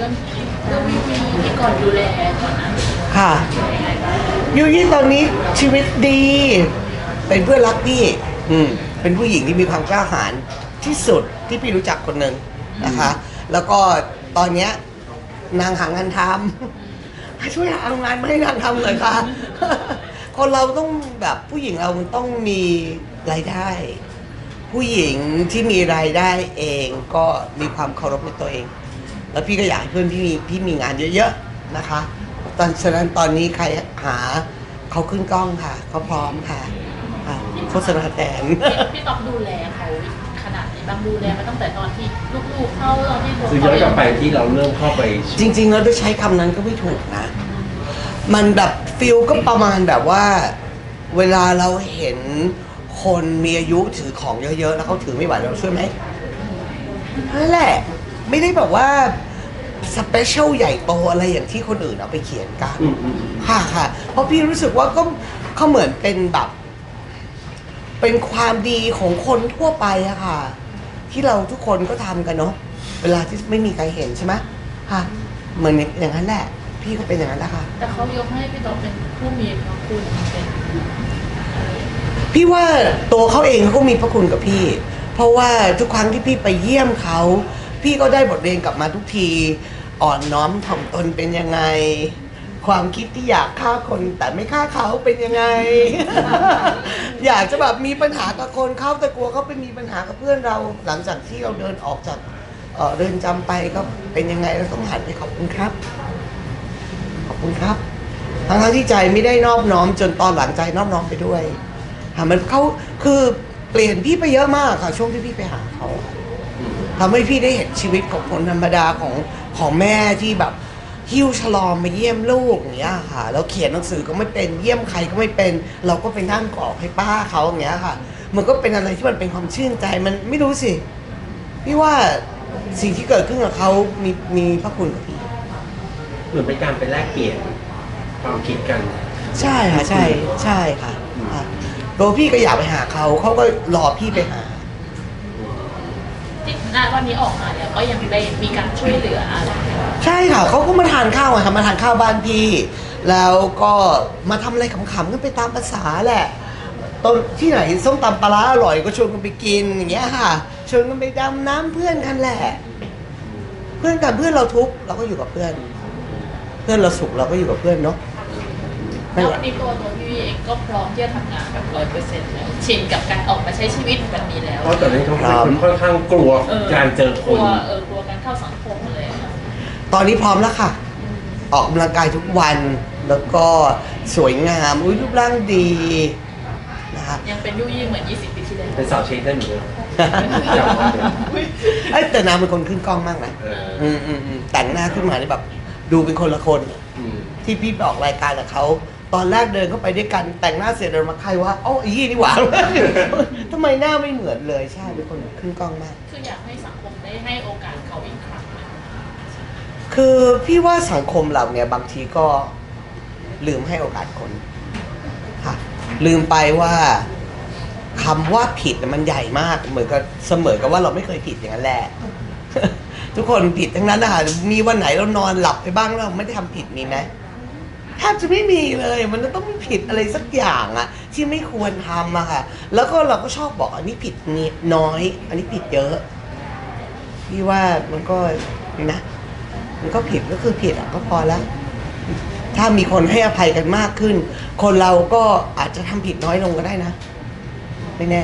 รื่องเรื่องวิวีที่ก่อนดูแลก่อนนะค่ะยูยี่ตอนนี้ชีวิตดี เป็นเพื่อนรักพี่อืมเป็นผู้หญิงที่มีความกล้าหาญที่สุดที่พี่รู้จักคนหนึ่งนะคะ แล้วก็ตอนเนี้ยนางหางานทำ ช่วยหางานมาให้นางทำเลยค่ะ คนเราต้องแบบผู้หญิงเรามันต้องมีรายได้ ผู้หญิงที่มีรายได้เองก็มีความเคารพในตัวเอง แล้วพี่ก็อยากให้เพื่อนพี่มีพี่มีงานเยอะๆนะคะ ตอนฉะนั้นตอนนี้ใครหาเขาขึ้นกล้องค่ะเขาพร้อมค่ะค่ะโฆษณาแทน พี่ต๊อกดูแลเขาขนาดไหนบ้างดูแลมาตั้งแต่ตอนที่ลูกๆเข้าตอนที่คือย้อนกลับไปที่เราเริ่มเข้าไปจริง ๆ แล้วจะใช้คำนั้นก็ไม่ถูกนะ มันแบบฟิลก็ประมาณแบบว่า เวลาเราเห็นคนมีอายุถือของเยอะๆ แล้วเขาถือไม่ไหวเราช่วยไหมนั่นแหละ ไม่ได้แบบว่าสเปเชียลใหญ่โตอะไรอย่างที่คนอื่นเอาไปเขียนกันอืมอืมอืม ค่ะค่ะ เพราะพี่รู้สึกว่าก็เขาเหมือนเป็นแบบ เป็นความดีของคนทั่วไปอะค่ะ ที่เราทุกคนก็ทำกันเนาะเวลาที่ไม่มีใครเห็นใช่ไหมค่ะเหมือนอย่างนั้นแหละ พี่ก็เป็นอย่างนั้นแหละค่ะ แต่เขายกให้พี่ต๊อกเป็นผู้มีพระคุณเป็นพี่ว่าตัวเขาเองเขาก็มีพระคุณกับพี่ เพราะว่าทุกครั้งที่พี่ไปเยี่ยมเขา พี่ก็ได้บทเรียนกลับมาทุกที อ่อนน้อมถ่อมตนเป็นยังไง ความคิดที่อยากฆ่าคนแต่ไม่ฆ่าเขาเป็นยังไง อยากจะแบบมีปัญหากับคนเขาแต่กลัวเขาไปมีปัญหากับเพื่อนเรา หลังจากที่เราเดินออกจากเอ่อเดินจำไปก็เป็นยังไงเราต้องหันไปขอบคุณครับ ขอบคุณครับ ทั้งๆที่ใจไม่ได้นอบน้อมจนตอนหลังใจนอบน้อมไปด้วยค่ะมันเขาคือเปลี่ยนพี่ไปเยอะมากค่ะ ช่วงที่พี่ไปหาเขา ทำให้พี่ได้เห็นชีวิตของคนธรรมดาของของแม่ที่แบบหิ้วฉลอมมาเยี่ยมลูกอย่างเงี้ยค่ะแล้วเขียนหนังสือก็ไม่เป็นเยี่ยมใครก็ไม่เป็น เราก็ไปนั่งกรอกให้ป้าเขาอย่างเงี้ยค่ะ มันก็เป็นอะไรที่มันเป็นความชื่นใจมันไม่รู้สิพี่ว่าสิ่งที่เกิดขึ้นกับเขามีมีพระคุณกับพี่เหมือนเป็นการไปแลกเปลี่ยนความคิดกัน ใช่ค่ะใช่ใช่ค่ะค่ะตัวพี่ก็อยากไปหาเขาเขาก็รอพี่ไปหาที่ ณวันนี้ออกมาเนี่ยก็ยังได้มีการช่วยเหลืออะไรใช่ค่ะเขาก็มาทานข้าวไงค่ะมาทานข้าวบ้านพี่ แล้วก็มาทำอะไรขำๆกันไปตามภาษาแหละตอนที่ไหนส้มตำปลาร้าอร่อยก็ชวนกันไปกินอย่างเงี้ยค่ะชวนกันไปดำน้ำเพื่อนกันแหละ เพื่อนกันเพื่อนเราทุกข์เราก็อยู่กับเพื่อน เพื่อนเราสุขเราก็อยู่กับเพื่อนเนาะ แล้นวแหวัละนนี้ตัวตัวพี่วีเองก็พร้อมที่จะทำงานแบบร้อยเปอร์เซ็นต์แล้วชินกับการออกมาใช้ชีวิตแบบนี้แล้วเพราะตอนนี้เขาเป็นคนค่อนข้างกลัวการเจอคกลัน วเออกลัวการเข้าสังคมอะไรอย่างเงี้ยตอนนี้พร้อมแล้วค่ะ ออกกำลังกายทุกวัน แล้วก็สวยงาม อุ้ยรูปร่างดีนะคะยังเป็นยุ่ยยี่เหมือน 20 ปีที่แล้วเป็นสาวเชนได้เหมือนเดิมจับมาเป็นเอ้ยแต่นางเป็นคนขึ้นกล้องมากนะเอออืมอืมอืมแต่งหน้าขึ้นมานี่แบบ ดูเป็นคนละคน อืมที่พี่ไปออกรายการกับเขา ตอนแรกเดินเข้าไปด้วยกันแต่งหน้าเสร็จเดินมาใครวะอ๋ออีนี่หว่า ทำไมหน้าไม่เหมือนเลยใช่เป็นคนขึ้นกล้องมาก คืออยากให้สังคมได้ให้โอกาสเขาอีกครั้งหนึ่งคือพี่ว่าสังคมเราเนี่ยบางทีก็ลืมให้โอกาสคนค่ะลืมไปว่าคำว่าผิดน่ะมันใหญ่มาก เหมือนกับเสมอกับว่าเราไม่เคยผิดอย่างนั้นแหละ ทุกคนผิดทั้งนั้นนะคะมีวันไหนเรานอนหลับไปบ้างแล้วเราไม่ได้ทำผิดมีไหม แทบจะไม่มีเลย มันจะต้องมีผิดอะไรสักอย่างอะที่ไม่ควรทำอะค่ะ แล้วก็เราก็ชอบบอกอันนี้ผิดนิดน้อย อันนี้ผิดเยอะพี่ว่ามันก็นะ มันก็ผิดก็คือผิดอะก็พอแล้วถ้ามีคนให้อภัยกันมากขึ้น คนเราก็อาจจะทำผิดน้อยลงก็ได้นะ ไม่แน่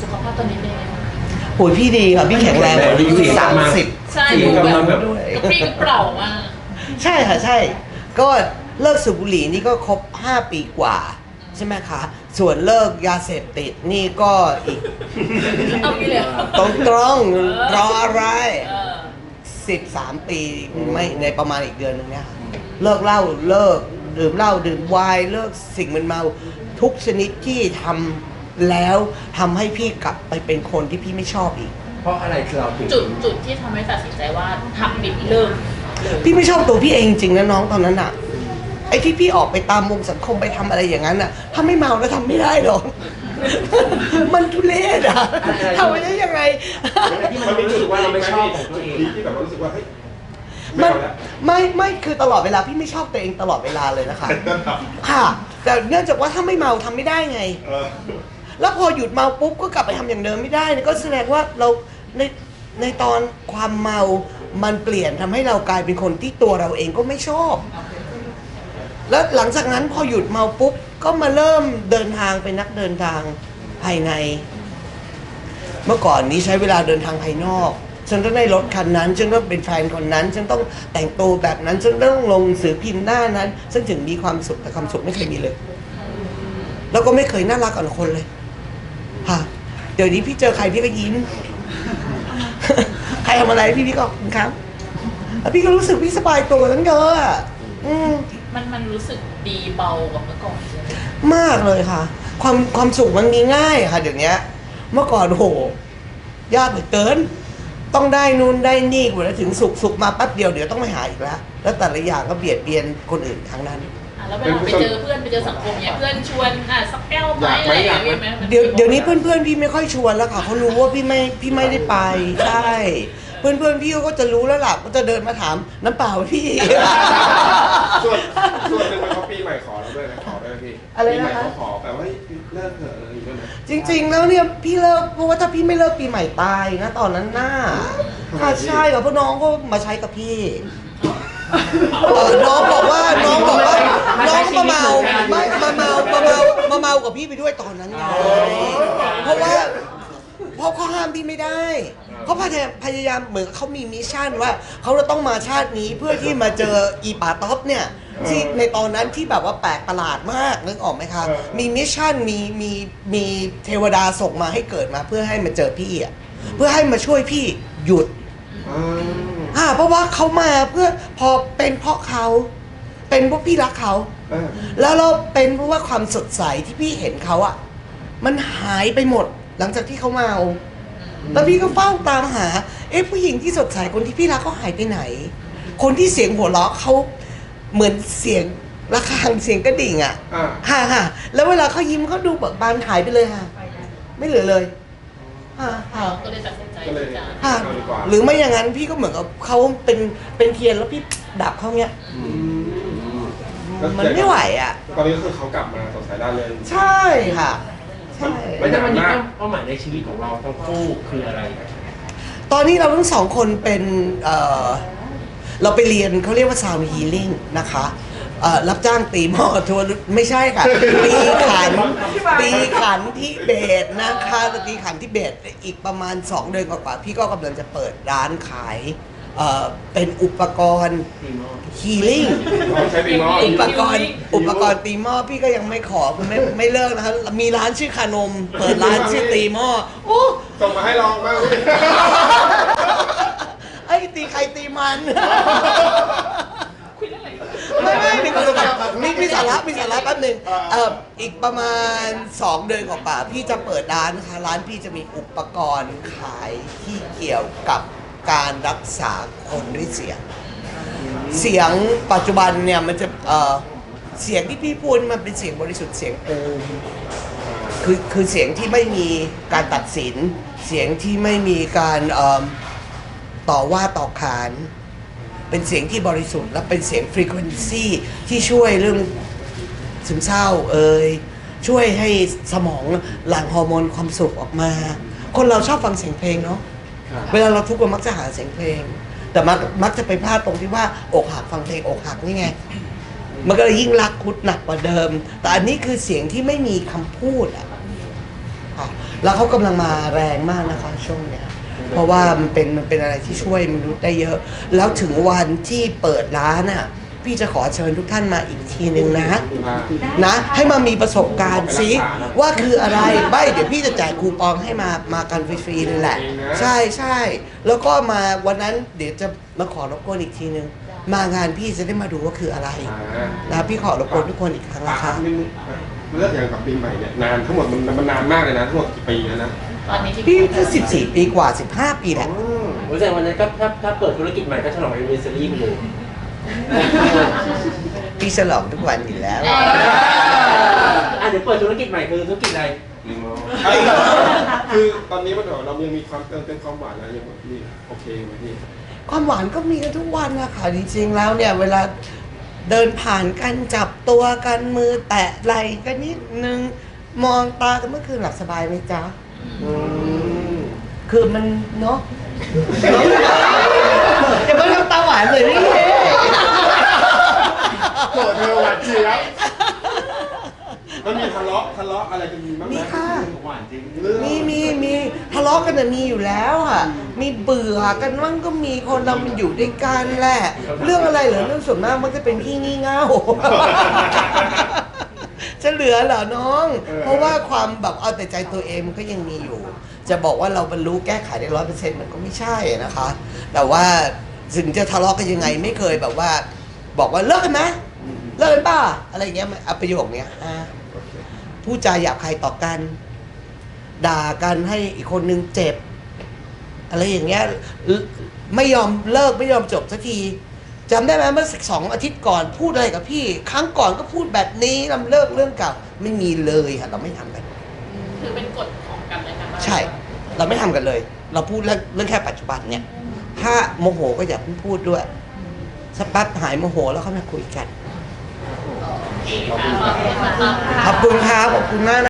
สุขภาพตอนนี้เป็นยังไงบ้างโอ้ยพี่ดีค่ะพี่แข็งแรงกว่าอายุสามสิบ ใช่จริดูงแบบกำลังแบบด้วยกระปรี้กระเปร่ามาก ใช่ค่ะใช่ ก็เลิกสูบบุหรี่นี่ก็ครบ 5 ปีกว่า ใช่ไหมคะ ส่วนเลิกยาเสพติดนี่ก็อีกเอางี้เลยเหรอตรงตรงๆรออะไร เออ13 ปีไม่ในประมาณอีกเดือนหนึงเนี่ยค่ะเลิกเหล้าเลิกดื่มเหล้าดื่มไวน์เลิกสิ่งมันเมาทุกชนิดที่ทำแล้วทำให้พี่กลับไปเป็นคนที่พี่ไม่ชอบอีก เพราะอะไรเราถึงจุดจุดที่ทำให้ตัดสินใจว่าทำบิดเลิกเลย พี่ไม่ชอบตัวพี่เองจริงๆนะน้องตอนนั้นอะไอ้ที่พี่ออกไปตามวงสังคมไปทำอะไรอย่างนั้นอะถ้าไม่เมาแล้วทำไม่ได้หรอกมันทุเรศอะทำไปได้ยังไงที่มันรู้สึกว่าเราไม่ชอบของตัวเองที่แบบว่ารู้สึกว่าเฮ้ยมัไม่นเอาละไม่ไม่คือตลอดเวลาพี่ไม่ชอบตัวเองตลอดเวลาเลยนะคะ ค่ะ แต่เนื่องจากว่าถ้าไม่เมาทำไม่ได้ไงเออแล้วพอหยุดเมาปุ๊บก็กลับไปทำอย่างเดิมไม่ได้เนี่ยก็แสดงว่าเราในในตอนความเมา มันเปลี่ยนทำให้เรากลายเป็นคนที่ตัวเราเองก็ไม่ชอบ แล้วหลังจากนั้นพอหยุดเมาปุ๊บก็มาเริ่มเดินทางเป็นนักเดินทางภายใน เมื่อก่อนนี้ใช้เวลาเดินทางภายนอกฉันต้องได้รถคันนั้น ฉันต้องเป็นแฟนคนนั้น ฉันต้องแต่งตัวแบบนั้น ฉันต้องลงสือพิมพ์หน้านั้น ฉันถึงมีความสุข แต่ความสุขไม่เคยมีเลย แล้วก็ไม่เคยน่ารักกับคนเลย ค่ะ เดี๋ยวนี้พี่เจอใครพี่ก็ยิ้ม ใครทำอะไรพี่พี่ก็ขอบคุณครับแล้วพี่ก็รู้สึกพี่สบายตัวตั้งเยอะอะอืมมันมันรู้สึกดีเบากว่าเมื่อก่อนใช่ไหมมากเลยค่ะ ความความสุขมันมีง่ายค่ะเดี๋ยวนี้เมื่อก่อนโหยากเหลือเกิน ต้องได้นู่นได้นี่กว่าจะถึงสุขสุขมาแป๊บเดียวเดี๋ยวต้องไปหาอีกแล้ว แล้วแต่ละอย่างก็เบียดเบียนคนอื่นทั้งนั้นอะ แล้วเวลาไปเจอเพื่อนไปเจอสังคมเนี้ยเพื่อนชวนอะสักแก้วไหมอะไรอย่างเงี้ยไหมมันเดี๋ยวเดี๋ยวนี้เพื่อนๆพี่ไม่ค่อยชวนแล้วค่ะเขารู้ว่าพี่ไม่พี่ไม่ได้ไปใช่เพื่อนๆพี่ก็จะรู้แล้วล่ะก็จะเดินมาถามน้ำเปล่าพี่ ส่วนส่วนหนึ่งมันเขาปีใหม่ขอเราด้วยนะขอด้วยนะพี่อะไรปีใหม่นะคะ เขาขอแบบว่าเฮ้ยเลิกเถอะอะไรอย่างเงี้ยนะจริงๆ แล้วเนี่ยพี่เลิกเพราะว่าถ้าพี่ไม่เลิกปีใหม่ตายนะตอนนั้นน่าค่ะใช่กับเพราะน้องก็มาใช้กับพี่เออ น้องบอกว่าน้องบอกว่า น้องมาเมาไม่มาเมามาเมามาเมากับพี่ไปด้วยตอนนั้นไงเพราะว่าเพราะเขาห้ามพี่ไม่ได้เขาพยายามพยายามเหมือนเขามีมิชชั่นว่าเขาจะต้องมาชาตินี้เพื่อที่มาเจออีป่าท็อปเนี่ยที่ในตอนนั้นที่แบบว่าแปลกประหลาดมากนึกออกไหมคะมีมิชชั่นมีมีมีเทวดาส่งมาให้เกิดมา เพื่อให้มาเจอพี่อะเพื่อให้มาช่วยพี่หยุด อ่าอ่าเพราะว่าเขามาเพื่อพอเป็นเพราะเขา เป็นเพราะพี่รักเขา เออแล้วเราเป็นเพราะว่าความสดใสที่พี่เห็นเขาอะมันหายไปหมดหลังจากที่เขาเมาแล้วพี่ก็เฝ้าตามหา เอ๊ะผู้หญิงที่สดใสคนที่พี่รักเขาหายไปไหน คนที่เสียงหัวเราะเขาเหมือนเสียงระฆังเสียงกระดิ่งอะอ่าฮ่าฮ่าแล้วเวลาเขายิ้มเขาดูเบิกบานหายไปเลยค่ะ ไม่เหลือเลยฮ่าฮ่า ก็เลยตัดสินใจ ก็เลยที่จะค่ะเอาดีกว่าหรือไม่อย่างนั้นพี่ก็เหมือนกับเขาเป็นเป็นเทียนแล้วพี่ดับเขาเนี้ยอืมมันไม่ไหวอะ ตอนนี้ก็คือเขากลับมาสดใสด้านเลยใช่ค่ะ ใช่ แล้วในวันนี้เป้าหมายในชีวิตของเราทั้งคู่คืออะไร ตอนนี้เราทั้งสองคนเป็นเอ่อเราไปเรียนเขาเรียกว่า sound healing นะคะ เอ่อรับจ้างตีหม้อทัวร์ไม่ใช่ค่ะ ตีขัน ตีขันที่เบสนะคะตีขันที่เบสอีกประมาณ 2 เดือนกว่าๆพี่ก็กำลังจะเปิดร้านขายเอ่อเป็นอุปกรณ์ตีมอ healing เขาใช้ปีมออุปกรณ์อุปกรณ์ตีหม้อพี่ก็ยังไม่ขอไม่ไม่เลิกนะคะมีร้านชื่อคานม เปิดร้านชื่อตีหม้อโอ้ส่งมาให้ลองบ้าง ไอ้ตีใครตีมัน ไม่ไม่มีคนแบบมีมีสาระมีสาระแป๊บหนึงเอ่ออีกประมาณ 2 เดือนกว่าๆพี่จะเปิดร้านนะคะร้านพี่จะมีอุปกรณ์ขายที่เกี่ยวกับการรักษาคนด้วยเสียง เสียงปัจจุบันเนี่ยมันจะเอ่อเสียงที่พี่พูดมันเป็นเสียงบริสุทธิ์เสียงโอมคือคือเสียงที่ไม่มีการตัดสิน เสียงที่ไม่มีการเอิ่มต่อว่าต่อขาน เป็นเสียงที่บริสุทธิ์และเป็นเสียงฟรีควนซีที่ช่วยเรื่องซึมเศร้าเอ่ยช่วยให้สมองหลั่งฮอร์โมนความสุขออกมา คนเราชอบฟังเสียงเพลงเนาะเวลาเราทุกข์เรามักจะหาเสียงเพลง แต่มักมักจะไปพลาดตรงที่ว่าอกหักฟังเพลงอกหักนี่ไง มันก็เลยยิ่งรักคุดหนักกว่าเดิม แต่อันนี้คือเสียงที่ไม่มีคำพูดอะค่ะแล้วเขากำลังมาแรงมากนะคะช่วงเนี้ย เพราะว่ามันเป็นมันเป็นอะไรที่ช่วยมนุษย์ได้เยอะ แล้วถึงวันที่เปิดร้านอะพี่จะขอเชิญทุกท่านมาอีกทีหนึ่งนะ นะ ให้มามีประสบการณ์สิว่าคืออะไรไม่เดี๋ยวพี่จะแจกคูปองให้มามากันฟรีๆเลยแหละ ใช่ใช่แล้วก็มาวันนั้นเดี๋ยวจะมาขอรบกวนอีกทีนึงมางานพี่จะได้มาดูว่าคืออะไรนะพี่ขอรบกวนทุกคนอีกครั้งอ่านะคะเลิกอย่างกับปีใหม่เนี่ยนานทั้งหมดมันมันนานมากเลยนะทั้งหมดกี่ปีแล้วนะ ตอนนี้ที่พี่ก็สิบสี่ปีกว่าสิบห้าปีแหละโอ้ยแต่วันนั้นก็ถ้าถ้าเปิดธุรกิจใหม่ก็ฉลอง a n n i v e r s a r y ไปเลยพี่ฉลองทุกวันอยู่แล้วเอ่ออะอะเดี๋ยวเปิดธุรกิจใหม่คือธุรกิจอะไรลืมแล้วคือตอนนี้มันแบบเรายังมีความเติมเต็มความหวานนะยังมีโอเคไหมพี่ความหวานก็มีกันทุกวันนะคะจริงๆแล้วเนี่ยเวลาเดินผ่านกันจับตัวกันมือแตะไหล่กันนิดนึงมองตากันเมื่อคืนหลับสบายไหมจ๊ะอืม คือมันเนาะอย่ามาทำตาหวานเลยนี่โกรธเธอหวานเจี๊ยบมันมีทะเลาะทะเลาะอะไรกันมีบ้างไหมมีค่ะ หวานจริงเรื่องมีมีมีทะเลาะกันน่ะมีอยู่แล้วอะ มีเบื่อกันมั่งก็มีคนเรามันอยู่ด้วยกันแหละ เรื่องอะไรเหรอเรื่องส่วนมากมันจะเป็นที่งี่เง่า จะเหลือเหรอน้อง เพราะว่าความแบบเอาแต่ใจตัวเองมันก็ยังมีอยู่ จะบอกว่าเราบรรลุแก้ไขได้ร้อยเปอร์เซ็นต์มันก็ไม่ใช่นะคะ แต่ว่าถึงจะทะเลาะกันยังไงไม่เคยแบบว่า บอกว่าเลิกกันนะเลิกกันป่ะอะไรอย่างเงี้ยมันเอาประโยคเนี้ยอะพูดจาหยาบคายต่อกัน ด่ากันให้อีกคนนึงเจ็บ อะไรอย่างเงี้ยเอ่อไม่ยอมเลิกไม่ยอมจบสักที จำได้ไหมเมื่อสักสองอาทิตย์ก่อนพูดอะไรกับพี่ ครั้งก่อนก็พูดแบบนี้ลำเลิกเรื่องเก่าไม่มีเลยค่ะเราไม่ทำกันคือเป็นกฎของกันและกันว่าใช่ เราไม่ทำกันเลย เราพูดเรื่องเรื่องแค่ปัจจุบันเนี่ย ถ้าโมโหก็อย่าเพิ่งพูดด้วยสักแป๊บหายโมโหแล้วเขามาคุยกันโอเคค่ะขอบคุณค่ะขอบคุณครับขอบคุณมากนะ